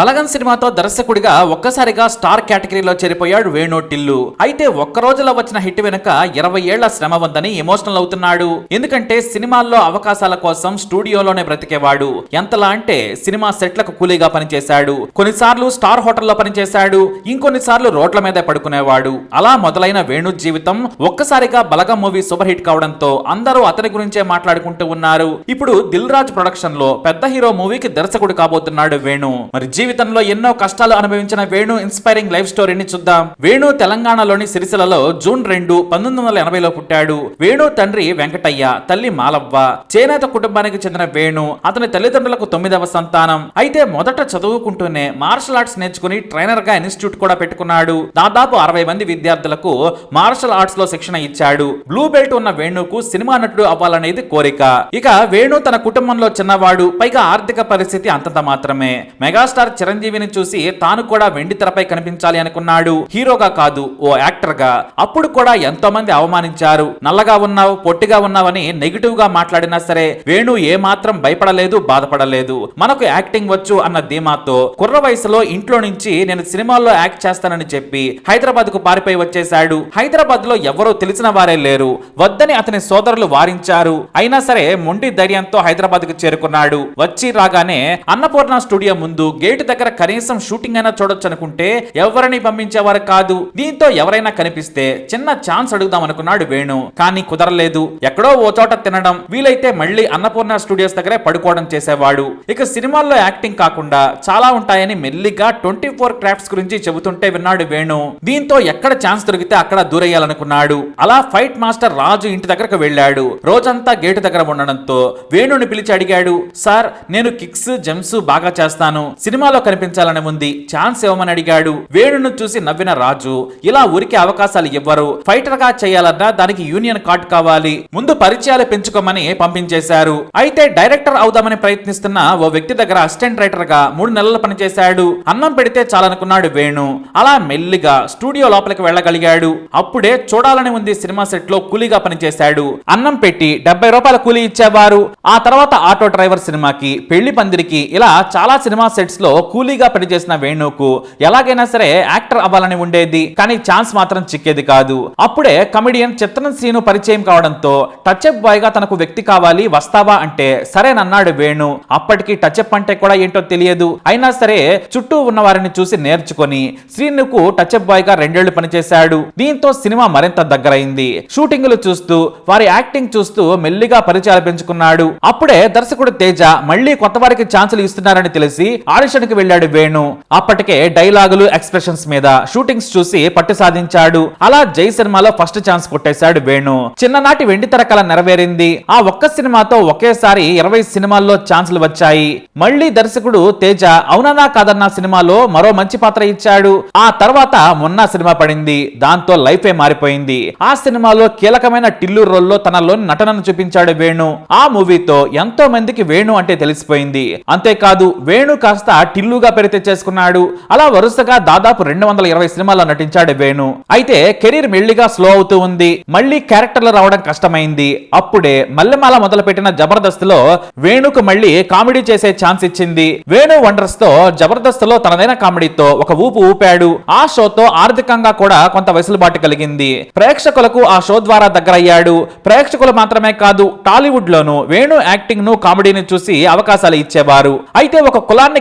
అలగన్ సినిమాతో దర్శకుడిగా ఒక్కసారిగా స్టార్ కేటగిరీలో చేరిపోయాడు వేణు టిల్లు. అయితే ఒక్క రోజులో వచ్చిన హిట్ వెనుక ఇరవై ఏళ్ళ శ్రమ ఉందని ఎమోషనల్ అవుతున్నాడు. ఎందుకంటే సినిమాల్లో అవకాశాల కోసం స్టూడియోలోనే బ్రతికేవాడు. ఎంతలా అంటే సినిమా సెట్లకు కూలీగా పనిచేశాడు. కొన్నిసార్లు స్టార్ హోటల్లో పనిచేశాడు. ఇంకొన్నిసార్లు రోడ్ల మీద పడుకునేవాడు. అలా మొదలైన వేణు జీవితం ఒక్కసారిగా బలగం మూవీ సూపర్ హిట్ కావడంతో అందరూ అతని గురించే మాట్లాడుకుంటూ ఉన్నారు. ఇప్పుడు దిల్ రాజ్ ప్రొడక్షన్లో పెద్ద హీరో మూవీకి దర్శకుడు కాబోతున్నాడు వేణు. మరి జీవితంలో ఎన్నో కష్టాలు అనుభవించిన వేణు ఇన్స్పైరింగ్ లైఫ్ స్టోరీని చూద్దాం. వేణు తెలంగాణలోని సిరిసిలలో జూన్ రెండు పంతొమ్మిది వందల ఎనభైలో పుట్టాడు. వేణు తండ్రి వెంకటయ్య తల్లి మాలవ్వ. చేనేత కుటుంబానికి చెందిన వేణు అతని తల్లిదండ్రులకు తొమ్మిదవ సంతానం. అయితే మొదట చదువుకుంటూనే మార్షల్ ఆర్ట్స్ నేర్చుకుని ట్రైనర్గా ఇన్స్టిట్యూట్ కూడా పెట్టుకున్నాడు. దాదాపు అరవై మంది విద్యార్థులకు మార్షల్ ఆర్ట్స్లో శిక్షణ ఇచ్చాడు. బ్లూ బెల్ట్ ఉన్న వేణుకు సినిమా నటుడు అవ్వాలనేది కోరిక. ఇక వేణు తన కుటుంబంలో చిన్నవాడు పైగా ఆర్థిక పరిస్థితి అంతంత మాత్రమే. మెగాస్టార్ చిరంజీవిని చూసి తాను కూడా వెండి తెరపై కనిపించాలి అనుకున్నాడు. హీరోగా కాదు ఓ యాక్టర్గా అప్పుడు కూడా ఎంతో మంది అవమానించారు. నల్లగా ఉన్నావు పొట్టిగా ఉన్నావని నెగిటివ్గా మాట్లాడినా సరే వేణు ఏ మాత్రం భయపడలేదు బాధపడలేదు. మనకు యాక్టింగ్ వచ్చు అన్న ధీమాతో కుర్ర వయసులో ఇంట్లో నుంచి నేను సినిమాల్లో యాక్ట్ చేస్తానని చెప్పి హైదరాబాద్కు పారిపోయి వచ్చేశాడు. హైదరాబాద్లో ఎవరో తెలిసిన వారే లేరు. వద్దని అతని సోదరులు వారించారు. అయినా సరే మొండి ధైర్యంతో హైదరాబాద్కు చేరుకున్నాడు. వచ్చి రాగానే అన్నపూర్ణ స్టూడియో ముందు గేటు దగ్గర కనీసం షూటింగ్ అయినా చూడొచ్చు అనుకుంటే ఎవరిని పంపించేవారు కాదు. దీంతో ఎవరైనా కనిపిస్తే చిన్న ఛాన్స్ అడుగుదాం అనుకున్నాడు వేణు. కానీ కుదరలేదు. ఎక్కడో ఓ చోట తినడం వీలైతే మళ్ళీ అన్నపూర్ణ స్టూడియోస్ దగ్గరే పడుకోవడం చేసేవాడు. ఇక సినిమాల్లో యాక్టింగ్ కాకుండా చాలా ఉంటాయని మెల్లిగా ట్వంటీ ఫోర్ క్రాఫ్ట్స్ గురించి చెబుతుంటే విన్నాడు వేణు. దీంతో ఎక్కడ ఛాన్స్ దొరికితే అక్కడ దూరేయాలనుకున్నాడు. అలా ఫైట్ మాస్టర్ రాజు ఇంటి దగ్గరకు వెళ్ళాడు. రోజంతా గేటు దగ్గర ఉండడంతో వేణుని పిలిచి అడిగాడు సార్ నేను కిక్స్ జంప్స్ బాగా చేస్తాను. సినిమాలో కనిపించాలని ఉంది. ఛాన్స్ ఇవ్వమని అడిగాడు. వేణును చూసి నవ్విన రాజు ఇలా ఊరికే అవకాశాలు ఇవ్వరు. ఫైటర్గా చేయాలన్నా దానికి యూనియన్ కార్డ్ కావాలి. ముందు పరిచయాలు పెంచుకోమని పంపించేశారు. అయితే డైరెక్టర్ అవుదామని ప్రయత్నిస్తున్న ఓ వ్యక్తి దగ్గర అసిస్టెంట్ రైటర్గా మూడు నెలలు పనిచేశాడు. అన్నం పెడితే చాలనుకున్నాడు వేణు. అలా మెల్లిగా స్టూడియో లోపలికి వెళ్ళగలిగాడు. అప్పుడే చూడాలని ఉంది సినిమా సెట్లో కూలీగా పనిచేశాడు. అన్నం పెట్టి డెబ్బై రూపాయల కూలీ ఇచ్చేవారు. ఆ తర్వాత ఆటో డ్రైవర్ సినిమాకి పెళ్ళి పందిరికి ఇలా చాలా సినిమా సెట్స్లో కూలీగా పనిచేసిన వేణుకు ఎలాగైనా సరే యాక్టర్ అవ్వాలని ఉండేది కానీ ఛాన్స్ మాత్రం చిక్కేది కాదు. అప్పుడే కమెడియన్ చిత్రం శ్రీను పరిచయం కావడంతో టచ్అప్ బాయ్గా తనకు వ్యక్తి కావాలి వస్తావా అంటే సరేనన్నాడు వేణు. అప్పటికి టచ్అప్ అంటే కూడా ఏంటో తెలియదు. అయినా సరే చుట్టూ ఉన్న వారిని చూసి నేర్చుకొని శ్రీనుకు టచ్అప్ బాయ్గా రెండేళ్ళు పనిచేశాడు. దీంతో సినిమా మరింత దగ్గరైంది. షూటింగ్లు చూస్తూ వారి యాక్టింగ్ చూస్తూ మెల్లిగా పరిచయాలు పెంచుకున్నాడు. అప్పుడే దర్శకుడు తేజ మళ్ళీ కొత్త వారికి ఛాన్సులు ఇస్తున్నారని తెలిసి ఆడిషన్ కి వెళ్ళాడు వేణు? అప్పటికే డైలాగులు ఎక్స్ప్రెషన్స్ మీద షూటింగ్స్ చూసి పట్టు సాధించాడు. అలా జై సినిమాలో ఫస్ట్ ఛాన్స్ కొట్టేశాడు వేణు. చిన్ననాటి వెండి తెర నెరవేరింది. ఆ ఒక్క సినిమాతో ఒకేసారి ఇరవై సినిమాల్లో ఛాన్సులు వచ్చాయి. మళ్ళీ దర్శకుడు తేజ అవునన్నా కాదన్నా సినిమాలో మరో మంచి పాత్ర ఇచ్చాడు. ఆ తర్వాత మొన్న సినిమా పడింది. దాంతో లైఫే మారిపోయింది. ఆ సినిమాలో కీలకమైన టిల్లు రోల్లో తనలోని నటనను చూపించాడు వేణు. ఆ మూవీతో ఎంతో మందికి వేణు అంటే తెలిసిపోయింది. అంతేకాదు వేణు కాస్త టిల్లుగా పేరు తెచ్చేసుకున్నాడు. అలా వరుసగా దాదాపు రెండు వందల ఇరవై సినిమాల్లో నటించాడు వేణు. అయితే కెరీర్ మెల్లిగా స్లో అవుతూ ఉంది. మళ్ళీ క్యారెక్టర్లు రావడం కష్టమైంది. అప్పుడే మల్లెమాల మొదలుపెట్టిన జబర్దస్త్లో వేణుకు మళ్ళీ కామెడీ చేసే ఛాన్స్ ఇచ్చింది. వేణు వండర్స్తో జబర్దస్త్లో తనదైన కామెడీతో ఒక ఊపు ఊపాడు. ఆ షోతో ఆర్థికంగా కూడా కొంత వెసులుబాటు కలిగింది. ప్రేక్షకులకు ఆ షో ద్వారా దగ్గరయ్యాడు. ప్రేక్షకులు మాత్రమే కాదు టాలీవుడ్ లోను వేణు యాక్టింగ్ను కామెడీని చూసి అవకాశాలు ఇచ్చేవారు. అయితే ఒక కులాన్ని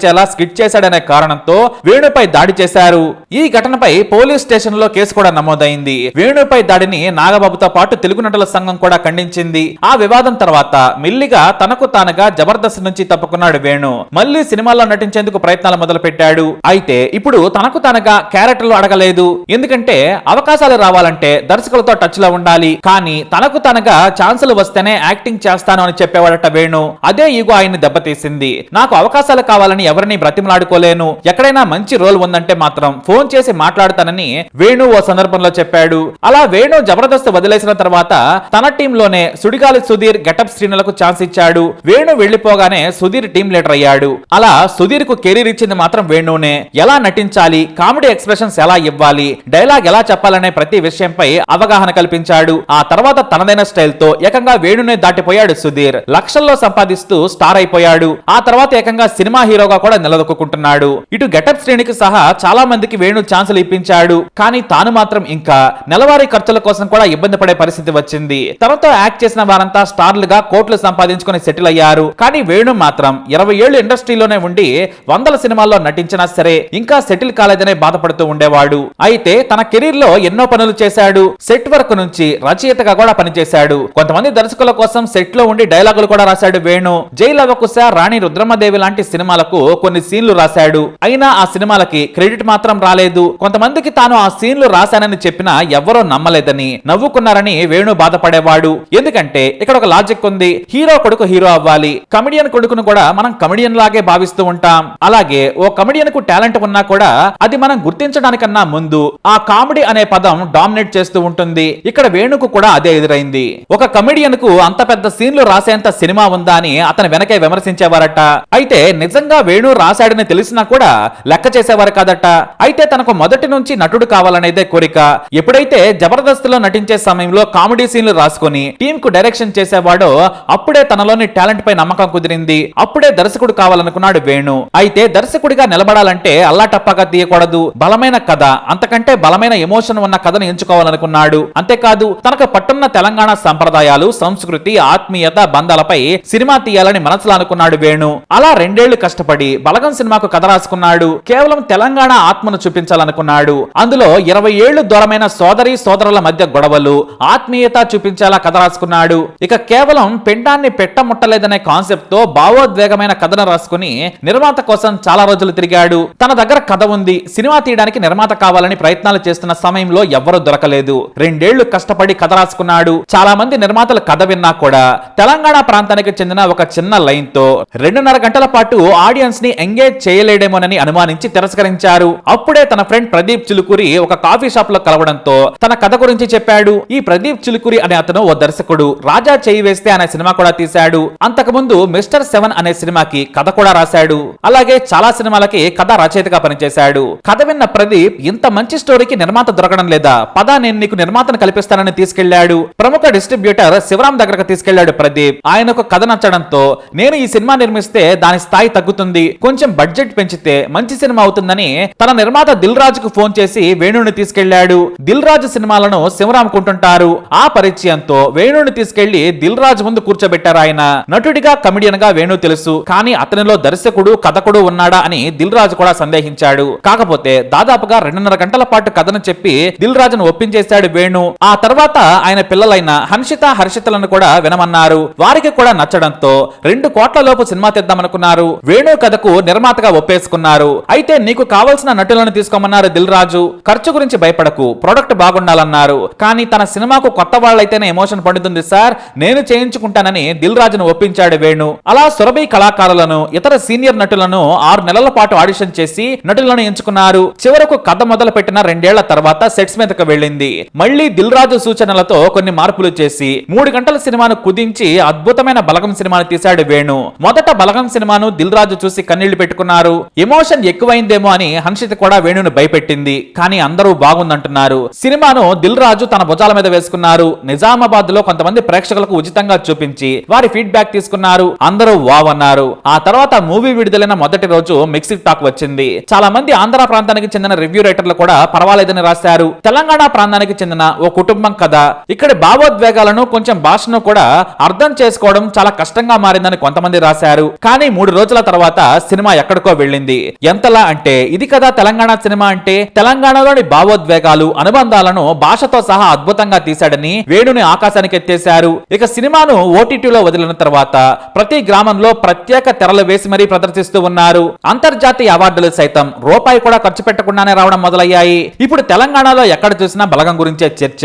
వచ్చేలా స్కిట్ చేశాడనే కారణంతో వేణుపై దాడి చేశారు. ఈ ఘటనపై పోలీస్ స్టేషన్లో కేసు కూడా నమోదైంది. వేణుపై దాడిని నాగబాబుతో పాటు తెలుగు నటుల సంఘం కూడా ఖండించింది. ఆ వివాదం తర్వాత మెల్లిగా తనకు తానుగా జబర్దస్త్ నుంచి తప్పుకున్నాడు వేణు. మళ్ళీ సినిమాల్లో నటించేందుకు ప్రయత్నాలు మొదలు పెట్టాడు అయితే ఇప్పుడు తనకు తానుగా క్యారెక్టర్లు అడగలేదు. ఎందుకంటే అవకాశాలు రావాలంటే దర్శకులతో టచ్లో ఉండాలి. కానీ తనకు తనగా ఛాన్సులు వస్తేనే యాక్టింగ్ చేస్తాను అని చెప్పేవాడట వేణు. అదే ఈగో ఆయన్ని దెబ్బతీసింది. నాకు అవకాశాలు కావాలని ఎవరిని బ్రతిమలాడుకోలేను? ఎక్కడైనా మంచి రోల్ ఉందంటే మాత్రం ఫోన్ చేసి మాట్లాడతానని వేణు ఓ సందర్భంలో చెప్పాడు. అలా వేణు జబర్దస్త్ వదిలేసిన తర్వాత తన టీంలోనే సుడిగాలి సుధీర్ గెటప్ శ్రీనులకు ఛాన్స్ ఇచ్చాడు. వేణు వెళ్ళిపోగానే సుధీర్ టీం లీడర్ అయ్యాడు. అలా సుధీర్కు కెరీర్ ఇచ్చింది మాత్రం వేణునే. ఎలా నటించాలి? కామెడీ ఎక్స్ప్రెషన్స్ ఎలా ఇవ్వాలి? డైలాగ్ ఎలా చెప్పాలనే ప్రతి విషయంపై అవగాహన కల్పించాడు. ఆ తర్వాత తనదైన స్టైల్తో ఏకంగా వేణునే దాటిపోయాడు సుధీర్. లక్షల్లో సంపాదిస్తూ స్టార్ అయిపోయాడు. ఆ తర్వాత ఏకంగా సినిమా హీరోగా కూడా నిలదొక్కుంటున్నాడు ఇటు గెటప్ శ్రేణికి సహా చాలా మందికి వేణు ఛాన్సులు ఇప్పించాడు. కానీ తాను మాత్రం ఇంకా నెలవారీ ఖర్చుల కోసం కూడా ఇబ్బంది పడే పరిస్థితి వచ్చింది. తనతో యాక్ట్ చేసిన వారంతా స్టార్లుగా కోట్లు సంపాదించుకుని సెటిల్ అయ్యారు. కానీ వేణు మాత్రం ఇరవై ఏళ్ళు ఇండస్ట్రీలోనే ఉండి వందల సినిమాల్లో నటించినా సరే ఇంకా సెటిల్ కాలేదనే బాధపడుతూ ఉండేవాడు. అయితే తన కెరీర్లో ఎన్నో పనులు చేశాడు. సెట్ వర్క్ నుంచి రచయితగా కూడా పనిచేశాడు. కొంతమంది దర్శకుల కోసం సెట్లో ఉండి డైలాగులు కూడా రాశాడు వేణు. జై లవకుశ రాణి రుద్రమదేవి లాంటి సినిమాలకు కొన్ని సీన్లు రాశాడు. అయినా ఆ సినిమాలకి క్రెడిట్ మాత్రం రాలేదు. కొంతమందికి తాను ఆ సీన్లు రాశానని చెప్పినా ఎవరో నమ్మలేదని నవ్వుకున్నారని వేణు బాధపడేవాడు. ఎందుకంటే ఇక్కడ ఒక లాజిక్ ఉంది. హీరో కొడుకు హీరో అవ్వాలి. కమెడియన్ కొడుకును కూడా మనం కమెడియన్ లాగే భావిస్తూ ఉంటాం. అలాగే ఓ కమెడియన్కు టాలెంట్ ఉన్నా కూడా అది మనం గుర్తించడానికన్నా ముందు ఆ కామెడీ అనే పదం డామినేట్ చేస్తూ ఉంటుంది. ఇక్కడ వేణుకు కూడా అదే ఎదురైంది. ఒక కమెడియన్కు అంత పెద్ద సీన్లు రాసేంత సినిమా ఉందా అని అతని వెనకే విమర్శించేవారట. అయితే నిజంగా వేణు రాశాడని తెలిసినా కూడా లెక్క చేసేవారు కాదట. అయితే తనకు మొదటి నుంచి నటుడు కావాలనేదే కోరిక. ఎప్పుడైతే జబర్దస్త్లో నటించే సమయంలో కామెడీ సీన్లు రాసుకొని టీం కు డైరెక్షన్ చేసేవాడో అప్పుడే తనలోని టాలెంట్ పై నమ్మకం కుదిరింది. అప్పుడే దర్శకుడు కావాలనుకున్నాడు వేణు. అయితే దర్శకుడిగా నిలబడాలంటే అల్లాటప్పగా తీయకూడదు. బలమైన కథ అంతకంటే బలమైన ఎమోషన్ ఉన్న కథను ఎంచుకోవాలనుకున్నాడు. అంతేకాదు తనకు పట్టున్న తెలంగాణ సంప్రదాయాలు సంస్కృతి ఆత్మీయత బంధాలపై సినిమా తీయాలని మనసులో అనుకున్నాడు వేణు. అలా రెండేళ్ళు కష్టపడి బలగం సినిమాకు కథ రాసుకున్నాడు. కేవలం తెలంగాణ ఆత్మను చూపించాలనుకున్నాడు. అందులో ఇరవై ఏళ్ళు దూరమైన సోదరి సోదరుల మధ్య గొడవలు ఆత్మీయత చూపించేలా కథ రాసుకున్నాడు. ఇక కేవలం పిండాన్ని పెట్టముట్టలేదనే కాన్సెప్ట్తో భావోద్వేగమైన కథను రాసుకుని నిర్మాత కోసం చాలా రోజులు తిరిగాడు. తన దగ్గర కథ ఉంది. సినిమా తీయడానికి నిర్మాత కావాలని ప్రయత్నాలు చేస్తున్న సమయంలో ఎవ్వరూ దొరకలేదు. రెండేళ్ళు కష్టపడి కథ రాసుకున్నాడు. చాలా మంది నిర్మాతలు కథ విన్నా కూడా తెలంగాణ ప్రాంతానికి చెందిన ఒక చిన్న లైన్తో రెండున్నర గంటల పాటు ఆడియన్స్ ని ఎంగేజ్ చేయలేడేమోనని అనుమానించి తిరస్కరించారు. అప్పుడే తన ఫ్రెండ్ ప్రదీప్ చిలుకూరి ఒక కాఫీ షాప్లో కలవడంతో తన కథ గురించి చెప్పాడు. ఈ ప్రదీప్ చిలుకూరి అనే అతను ఓ దర్శకుడు. రాజా చేయి వేస్తే అనే సినిమా కూడా తీశాడు. అంతకుముందు మిస్టర్ సెవెన్ అనే సినిమాకి కథ కూడా రాశాడు. అలాగే చాలా సినిమాలకి కథ రచయితగా పనిచేశాడు. కథ విన్న ప్రదీప్ ఇంత మంచి స్టోరీకి నిర్మాత దొరకడం లేదా? పదా నేను నీకు నిర్మాతను కల్పిస్తానని తీసుకెళ్ళాడు ప్రముఖ డిస్ట్రిబ్యూటర్ శివరాం దగ్గరకు తీసుకెళ్ళాడు ప్రదీప్. ఆయనకు కథ నచ్చడంతో నేను ఈ సినిమా నిర్మిస్తే దాని స్థాయి తగ్గుతుంది. కొంచెం బడ్జెట్ పెంచితే మంచి సినిమా అవుతుందని తన నిర్మాత దిల్ రాజుకు ఫోన్ చేసి వేణుని తీసుకెళ్ళాడు దిల్ రాజు సినిమాలను శివరాం కుంటుంటారు. ఆ పరిచయంతో వేణుని తీసుకెళ్ళి దిల్ రాజు ముందు కూర్చోబెట్టారు ఆయన. నటుడిగా కమిడియన్గా వేణు తెలుసు. కానీ అతనిలో దర్శకుడు కథకుడు ఉన్నాడా అని దిల్ రాజు కూడా సందేహించాడు. కాకపోతే దాదాపుగా రెండున్నర గంటల పాటు కథను చెప్పి దిల్ రాజును ఒప్పించేశాడు వేణు. ఆ తర్వాత ఆయన పిల్లలైన హన్షిత హర్షితలను కూడా వినమన్నారు. వారికి కూడా నచ్చడంతో రెండు కోట్ల లోపు సినిమా తీద్దామనుకున్నారు. వేణు కథకు నిర్మాతగా ఒప్పేసుకున్నారు. అయితే నీకు కావలసిన నటులను తీసుకోమన్నారు దిల్ రాజు ఖర్చు గురించి భయపడకు ప్రొడక్ట్ బాగుండాలన్నారు. కానీ తన సినిమాకు కొత్త వాళ్ళైతేనే ఎమోషన్ పండుతుంది సార్. నేను చేయించుకుంటానని దిల్ రాజును ఒప్పించాడు వేణు. అలా సురభి కళాకారులను ఇతర సీనియర్ నటులను ఆరు నెలల పాటు ఆడిషన్ చేసి నటులను ఎంచుకున్నారు. చివరకు కథ మొదలు పెట్టిన రెండేళ్ళ తర్వాత సెట్స్ మీదకు వెళ్ళింది. మళ్ళీ దిల్ రాజు సూచనలతో కొన్ని మార్పులు చేసి మూడు గంటల సినిమాను కుదించి అద్భుతమైన బలగం సినిమాను తీశాడు వేణు. మొదట బలగం సినిమాను దిల్ రాజు చూసి కన్నీళ్ళు పెట్టుకున్నారు. ఎమోషన్ ఎక్కువైందేమో అని హన్షిత కూడా వేణుని భయపెట్టింది. కానీ అందరూ బాగుందంటున్నారు. సినిమాను దిల్ రాజు తన భుజాల మీద వేసుకున్నారు. నిజామాబాద్లో కొంతమంది ప్రేక్షకులకు ఉచితంగా చూపించి వారి ఫీడ్బ్యాక్ తీసుకున్నారు. అందరూ వావ్ అన్నారు. ఆ తర్వాత మూవీ విడుదలైన మొదటి రోజు మిక్సిడ్ టాక్ వచ్చింది. చాలా మంది ఆంధ్ర ప్రాంతానికి చెందిన రివ్యూ రైటర్లు కూడా పర్వాలేదని రాశారు. తెలంగాణ ప్రాంతానికి చెందిన ఓ కుటుంబం కథ. ఇక్కడి భావోద్వేగాలను కొంచెం భాషను కూడా అర్థం చేసుకోవడం చాలా కష్టంగా మారిందని కొంతమంది రాశారు. కానీ మూడు రోజుల తర్వాత సినిమా ఎక్కడికో వెళ్ళింది. ఎంతలా అంటే ఇది కదా తెలంగాణ సినిమా అంటే తెలంగాణలోని భావోద్వేగాలు అనుబంధాలను భాషతో సహా అద్భుతంగా తీశాడని వేణుని ఆకాశానికి ఎత్తేశారు. ఇక సినిమాను ఓటీటీలో వదిలిన తర్వాత ప్రతి గ్రామంలో ప్రత్యేక తెరలు వేసి మరీ ప్రదర్శిస్తూ ఉన్నారు. అంతర్జాతీయ అవార్డులు సైతం రూపాయి కూడా ఖర్చు పెట్టకుండానే రావడం మొదలయ్యాయి. ఇప్పుడు తెలంగాణలో ఎక్కడ చూసినా బలగం గురించే చర్చ.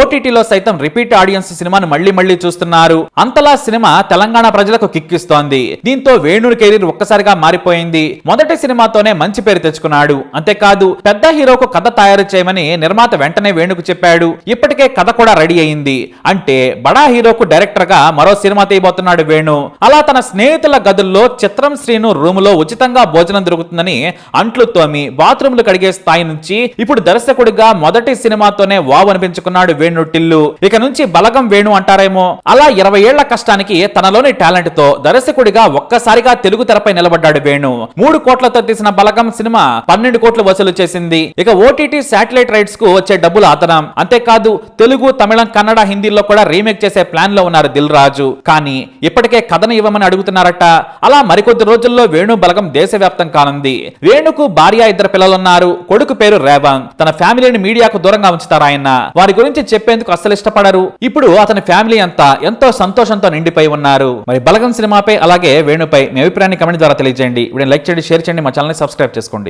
ఓటీటీలో సైతం రిపీట్ ఆడియన్స్ సినిమాను మళ్ళీ మళ్ళీ చూస్తున్నారు. అంతలా సినిమా తెలంగాణ ప్రజలకు కిక్కిస్తోంది. దీంతో వేణుని కెరీర్ గా మారిపోయింది. మొదటి సినిమాతోనే మంచి పేరు తెచ్చుకున్నాడు. అంతేకాదు పెద్ద హీరోకు కథ తయారు చేయమని నిర్మాత వెంటనే వేణుకు చెప్పాడు. ఇప్పటికే కథ కూడా రెడీ అయింది. అంటే బడా హీరోకు డైరెక్టర్గా మరో సినిమా తీయబోతున్నాడు వేణు. అలా తన స్నేహితుల గదుల్లో చిత్రం శ్రీను రూమ్లో ఉచితంగా భోజనం దొరుకుతుందని అంట్లు తోమి బాత్రూమ్లు కడిగే స్థాయి నుంచి ఇప్పుడు దర్శకుడిగా మొదటి సినిమాతోనే వావ్ అనిపించుకున్నాడు వేణు టిల్లు. ఇక నుంచి బలగం వేణు అంటారేమో. అలా ఇరవై ఏళ్ళ కష్టానికి తనలోని టాలెంట్తో దర్శకుడిగా ఒక్కసారిగా తెలుగు తెరపై నిలబడి నిలబడ్డాడు వేణు. మూడు కోట్లతో తీసిన బలగం సినిమా పన్నెండు కోట్లు వసూలు చేసింది. ఇక ఓటీటీ శాటిలైట్ రైట్స్కు వచ్చే డబ్బులు అదనం. అంతేకాదు తెలుగు తమిళం కన్నడ హిందీలో కూడా రీమేక్ చేసే ప్లాన్లో ఉన్నారు దిల్ రాజు. కానీ ఇప్పటికే కథను ఇవ్వమని అడుగుతున్నారట. అలా మరికొద్ది రోజుల్లో వేణు బలగం దేశవ్యాప్తం కానుంది. వేణుకు భార్య ఇద్దరు పిల్లలున్నారు. కొడుకు పేరు రేవంత్. తన ఫ్యామిలీని మీడియాకు దూరంగా ఉంచుతారు ఆయన. వారి గురించి చెప్పేందుకు అస్సలు ఇష్టపడరు. ఇప్పుడు అతని ఫ్యామిలీ అంతా ఎంతో సంతోషంతో నిండిపోయి ఉన్నారు. మరి బలగం సినిమాపై అలాగే వేణుపై మీ అభిప్రాయాన్ని కమెంట్ ద్వారా తెలియజేయండి. వీడియో లైక్ చేయండి షేర్ చేయండి మా ఛానల్ని సబ్స్క్రైబ్ చేసుకోండి.